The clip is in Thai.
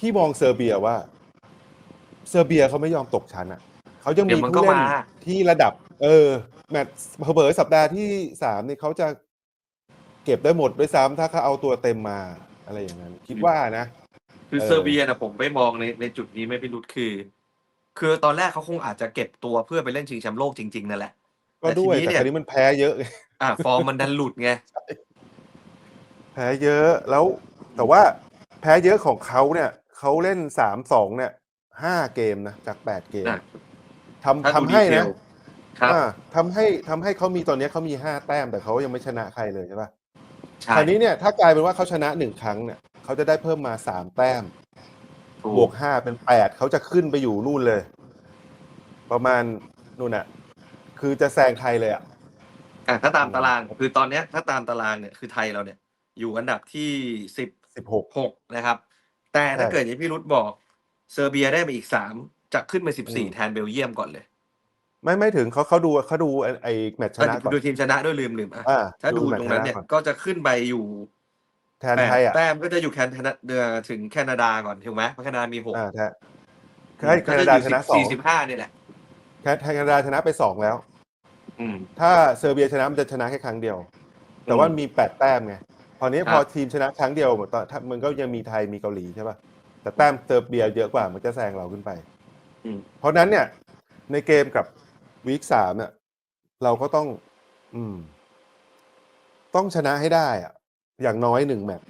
พี่มองเซอร์เบียว่า เซอร์เบียเขาไม่ยอมตกชั้นอะเขายังเดี๋มียวมันผู้ก็เล่นมาที่ระดับ เออ แมตช์เผลอๆสัปดาห์ที่สามนี่เขาจะเก็บได้หมดด้วยซ้ำถ้าเขาเอาตัวเต็มมาอะไรอย่างนั้น คิดว่านะ คือเออเซอร์เบียนะผมไปมองในในจุดนี้ไม่พิรุษคือ คือตอนแรกเขาคงอาจจะเก็บตัวเพื่อไปเล่นชิงแชมป์โลกจริงๆนั่นแหละก็ด้วยแต่ทีนี้แต่เนี่ยคราวนี้มันแพ้เยอะไงอ่าฟอร์มมันดันหลุดไงแพ้เยอะแล้วแต่ว่าแพ้เยอะของเขาเนี่ย เขาเล่นสามสองเนี่ยห้าเกมนะจากแปดเกมอะทำถ้าทำดูดีให้เทนะลครับอ่าทำให้ทำให้เขามีตอนนี้เขามีห้าแต้มแต่เขายังไม่ชนะใครเลยใช่ปะใช่คราวนี้เนี่ยถ้ากลายเป็นว่าเขาชนะหนึ่งครั้งเนี่ยเขาจะได้เพิ่มมาสามแต้มถูบวกห้าเป็นแปดเขาจะขึ้นไปอยู่นู่นเลย ประมาณนู่นน่ะ คือจะแซงไทยเลยอะอะถ้าตามตารางคือตอนเนี้ยถ้าตามตารางเนี่ยคือไทยเราเนี่ย อยู่อันดับที่สิบสิบหกหกนะครับ แต่ถ้าใช่เกิดอย่างที่พี่รุธบอกเซอร์เบียได้มาอีกสามจะขึ้นไปสิบอืสี่มแทนเบลเยียมก่อนเลย ไม่ไม่ถึงเขาเขาดูเขาดูไอ้ไอ้แมตช์ชเอ้ยนะก่อนดูทีมชนะด้วยลืมลืมอะอ่าถ้าดูแมตชรงชนั้นเนี่ยก่อก็จะขึ้นไปอยู่แทนแปดไทยอะแต้มก็จะอยู่แคนนาเดือถึงแคนาดาก่อนถูกไหมเพราะแคนาดามีหกอ่าแทนให้แคนาดาชนะสองสี่สิบห้านี่แหละแคแคนาดาชนะไปสองแล้วอืมถ้าเซอร์เบียชนะมันจะชนะแค่ครั้งเดียว แต่ว่ามีแปดแต้มไง พอนี้ครับพอทีมชนะครั้งเดียวเหมือนตอนถ้ามันก็ยังมีไทยมีเกาหลีใช่ป่ะแต่แต้มเซอร์เบียเยอะกว่ามันจะแซงเราขึ้นไปอืมเพราะฉะนั้นเนี่ย ในเกมกับวีคสามเนี่ยเราก็ต้อง อืม ต้องชนะให้ได้อะอย่างน้อยหนึ่งแมตช์